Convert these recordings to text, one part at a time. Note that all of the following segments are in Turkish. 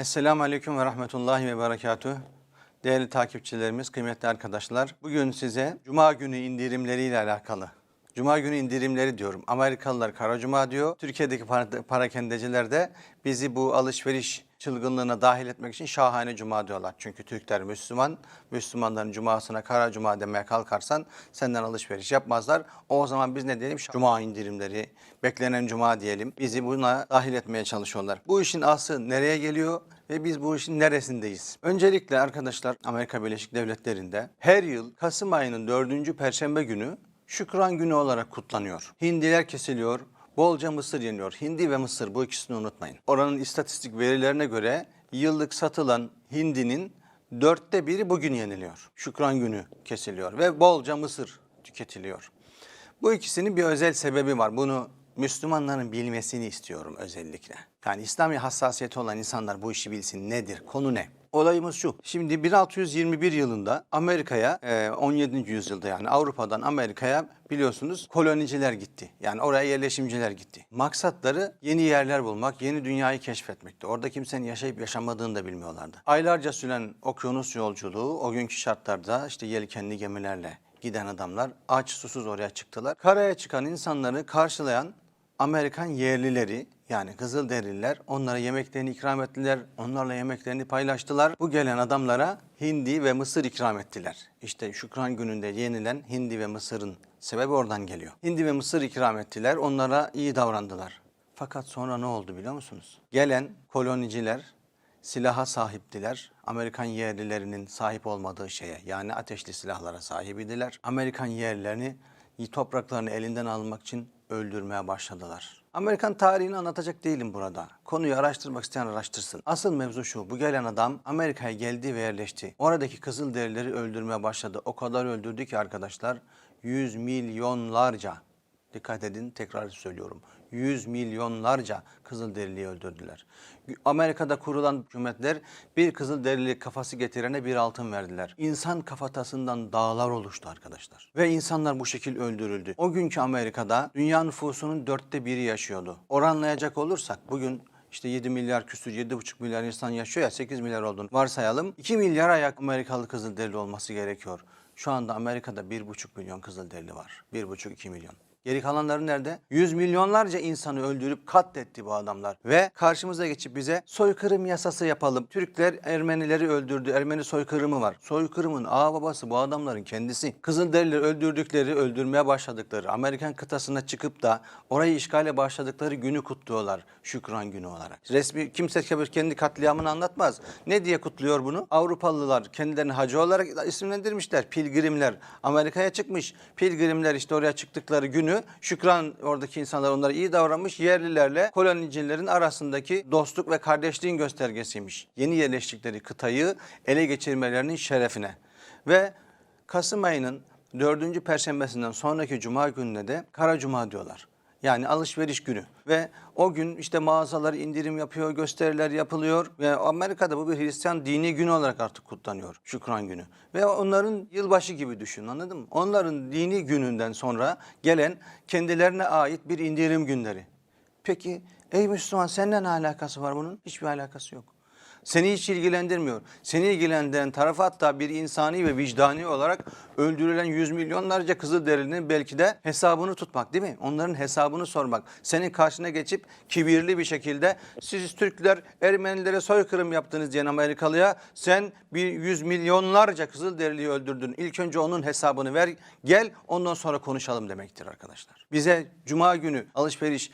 Esselamu Aleyküm ve Rahmetullahi ve Berekatuh. Değerli takipçilerimiz, kıymetli arkadaşlar. Bugün size Cuma günü indirimleriyle alakalı. Cuma günü indirimleri diyorum. Amerikalılar Kara Cuma diyor. Türkiye'deki para- parakendeciler de bizi bu alışveriş çılgınlığına dahil etmek için şahane cuma diyorlar. Çünkü Türkler Müslüman, Müslümanların cumasına kara cuma demeye kalkarsan senden alışveriş yapmazlar. O zaman biz ne diyelim? Cuma indirimleri, beklenen cuma diyelim. Bizi buna dahil etmeye çalışıyorlar. Bu işin aslı nereye geliyor? ve biz bu işin neresindeyiz? Öncelikle arkadaşlar Amerika Birleşik Devletleri'nde her yıl Kasım ayının dördüncü perşembe günü Şükran Günü olarak kutlanıyor. Hindiler kesiliyor, bolca mısır yeniyor. Hindi ve mısır bu ikisini unutmayın. Oranın istatistik verilerine göre yıllık satılan hindinin dörtte biri bugün yeniliyor. Şükran Günü kesiliyor ve bolca mısır tüketiliyor. Bu ikisinin bir özel sebebi var. Bunu Müslümanların bilmesini istiyorum özellikle. Yani İslami hassasiyeti olan insanlar bu işi bilsin. Nedir? Konu ne? Olayımız şu. Şimdi 1621 yılında Amerika'ya e, 17. yüzyılda yani Avrupa'dan Amerika'ya biliyorsunuz koloniciler gitti. Yani oraya yerleşimciler gitti. Maksatları yeni yerler bulmak, yeni dünyayı keşfetmekti. Orada kimsenin yaşayıp yaşamadığını da bilmiyorlardı. Aylarca süren okyanus yolculuğu o günkü şartlarda işte yelkenli gemilerle giden adamlar aç susuz oraya çıktılar. Karaya çıkan insanları karşılayan Amerikan yerlileri yani Kızılderililer onlara yemeklerini ikram ettiler. Onlarla yemeklerini paylaştılar. Bu gelen adamlara hindi ve mısır ikram ettiler. İşte Şükran gününde yenilen hindi ve mısırın sebebi oradan geliyor. Hindi ve mısır ikram ettiler. Onlara iyi davrandılar. Fakat sonra ne oldu biliyor musunuz? Gelen koloniciler silaha sahiptiler. Amerikan yerlilerinin sahip olmadığı şeye yani ateşli silahlara sahibidiler. Amerikan yerlilerini topraklarını elinden almak için öldürmeye başladılar. Amerikan tarihini anlatacak değilim burada. Konuyu araştırmak isteyen araştırsın. Asıl mevzu şu. Bu gelen adam Amerika'ya geldi ve yerleşti. Oradaki Kızılderilileri öldürmeye başladı. O kadar öldürdü ki arkadaşlar yüz milyonlarca Dikkat edin tekrar söylüyorum. Yüz milyonlarca Kızılderiliyi öldürdüler. Amerika'da kurulan hükümetler bir Kızılderili kafası getirene bir altın verdiler. İnsan kafatasından dağlar oluştu arkadaşlar. Ve insanlar bu şekil öldürüldü. O günkü Amerika'da dünya nüfusunun dörtte biri yaşıyordu. Oranlayacak olursak bugün işte 7 milyar küsür, 7,5 milyar insan yaşıyor ya 8 milyar olduğunu varsayalım. 2 milyara ayak Amerikalı Kızılderili olması gerekiyor. Şu anda Amerika'da 1,5 milyon Kızılderili var. 1,5-2 milyon. Geri kalanları nerede? Yüz milyonlarca insanı öldürüp katletti bu adamlar. Ve karşımıza geçip bize soykırım yasası yapalım. Türkler Ermenileri öldürdü. Ermeni soykırımı var. Soykırımın ağ babası bu adamların kendisi. Kızılderilileri öldürdükleri, öldürmeye başladıkları, Amerikan kıtasına çıkıp da orayı işgale başladıkları günü kutluyorlar. Şükran günü olarak. Resmi kimse kendi katliamını anlatmaz. Ne diye kutluyor bunu? Avrupalılar kendilerini hacı olarak isimlendirmişler. Pilgrimler Amerika'ya çıkmış. Pilgrimler işte oraya çıktıkları günü Şükran oradaki insanlar onlara iyi davranmış. Yerlilerle kolonicilerin arasındaki dostluk ve kardeşliğin göstergesiymiş. Yeni yerleştikleri kıtayı ele geçirmelerinin şerefine. Ve Kasım ayının dördüncü perşembesinden sonraki cuma gününe de Kara Cuma diyorlar. Yani alışveriş günü ve o gün işte mağazalar indirim yapıyor, gösteriler yapılıyor ve Amerika'da bu bir Hristiyan dini günü olarak artık kutlanıyor. Şükran günü. Ve onların yılbaşı gibi düşün anladın mı? Onların dini gününden sonra gelen kendilerine ait bir indirim günleri. Peki ey Müslüman seninle ne alakası var bunun? Hiçbir alakası yok. Seni hiç ilgilendirmiyor. Seni ilgilendiren taraf hatta bir insani ve vicdani olarak öldürülen yüz milyonlarca Kızılderili'nin belki de hesabını tutmak değil mi? Onların hesabını sormak. Senin karşına geçip kibirli bir şekilde siz Türkler Ermenilere soykırım yaptınız diyen Amerikalıya sen bir yüz milyonlarca Kızılderiliyi öldürdün. İlk önce onun hesabını ver gel ondan sonra konuşalım demektir arkadaşlar. Bize cuma günü alışveriş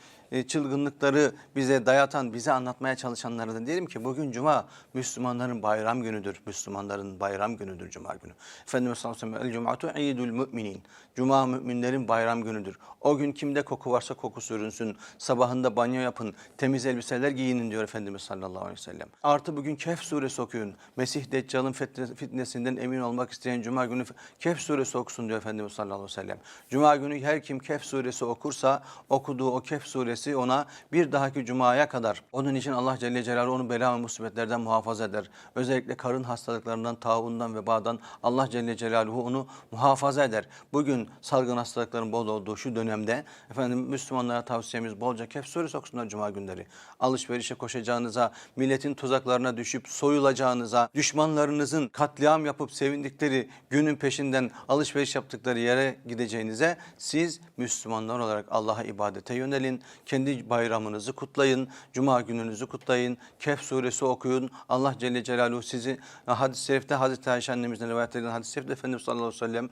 çılgınlıkları bize dayatan, bize anlatmaya çalışanlara da diyelim ki bugün cuma Müslümanların bayram günüdür. Müslümanların bayram günüdür cuma günü. Efendimiz sallallahu aleyhi ve sellem el cumatu eyyidul müminin. Cuma müminlerin bayram günüdür. O gün kimde koku varsa koku sürünsün. Sabahında banyo yapın. Temiz elbiseler giyinin diyor Efendimiz sallallahu aleyhi ve sellem. Artı bugün Kehf suresi okuyun. Mesih Deccal'ın fitne- fitnesinden emin olmak isteyen cuma günü Kehf suresi okusun diyor Efendimiz sallallahu aleyhi ve sellem. Cuma günü her kim Kehf suresi okursa okuduğu o Kehf suresi suresi ona bir dahaki cumaya kadar onun için Allah Celle Celaluhu onu bela ve musibetlerden muhafaza eder. Özellikle karın hastalıklarından, taundan, vebadan Allah Celle Celaluhu onu muhafaza eder. Bugün salgın hastalıkların bol olduğu şu dönemde efendim Müslümanlara tavsiyemiz bolca Kehf suresi okusunlar cuma günleri. Alışverişe koşacağınıza, milletin tuzaklarına düşüp soyulacağınıza, düşmanlarınızın katliam yapıp sevindikleri günün peşinden alışveriş yaptıkları yere gideceğinize siz Müslümanlar olarak Allah'a ibadete yönelin. Kendi bayramınızı kutlayın. Cuma gününüzü kutlayın. Kehf suresi okuyun. Allah Celle Celaluhu sizi hadis-i şerifte Hazreti Ayşe annemizden rivayet edilen hadis-i şerifte Efendimiz sallallahu aleyhi ve sellem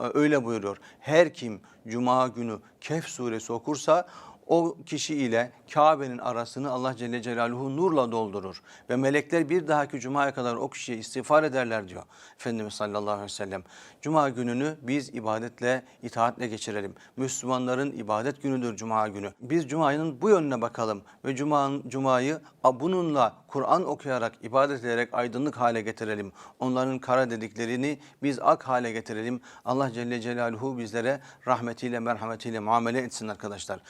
e, öyle buyuruyor. Her kim Cuma günü Kehf suresi okursa o kişi ile Kabe'nin arasını Allah Celle Celaluhu nurla doldurur. Ve melekler bir dahaki Cuma'ya kadar o kişiye istiğfar ederler diyor Efendimiz sallallahu aleyhi ve sellem. Cuma gününü biz ibadetle, itaatle geçirelim. Müslümanların ibadet günüdür Cuma günü. Biz Cuma'nın bu yönüne bakalım ve Cuma, Cuma'yı bununla Kur'an okuyarak, ibadet ederek aydınlık hale getirelim. Onların kara dediklerini biz ak hale getirelim. Allah Celle Celaluhu bizlere rahmetiyle, merhametiyle muamele etsin arkadaşlar.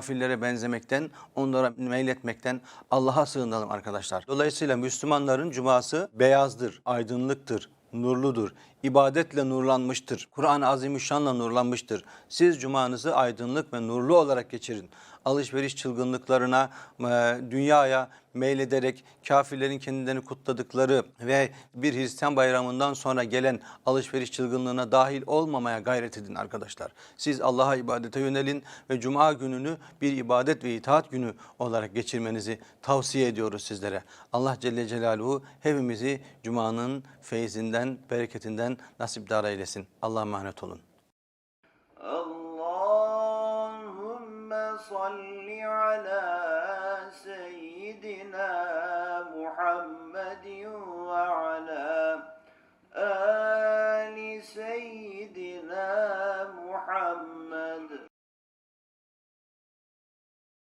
Kafirlere benzemekten, onlara meyletmekten Allah'a sığınalım arkadaşlar. Dolayısıyla Müslümanların cuması beyazdır, aydınlıktır, nurludur. İbadetle nurlanmıştır. Kur'an-ı Azimüşşan'la nurlanmıştır. Siz cumanızı aydınlık ve nurlu olarak geçirin. Alışveriş çılgınlıklarına, e, dünyaya meylederek kafirlerin kendilerini kutladıkları ve bir Hristiyan bayramından sonra gelen alışveriş çılgınlığına dahil olmamaya gayret edin arkadaşlar. Siz Allah'a ibadete yönelin ve cuma gününü bir ibadet ve itaat günü olarak geçirmenizi tavsiye ediyoruz sizlere. Allah Celle Celaluhu hepimizi cumanın feyzinden, bereketinden cümlemize nasipdar eylesin. Allah'a emanet olun. Allahümme salli ala seyyidina Muhammedin ve ala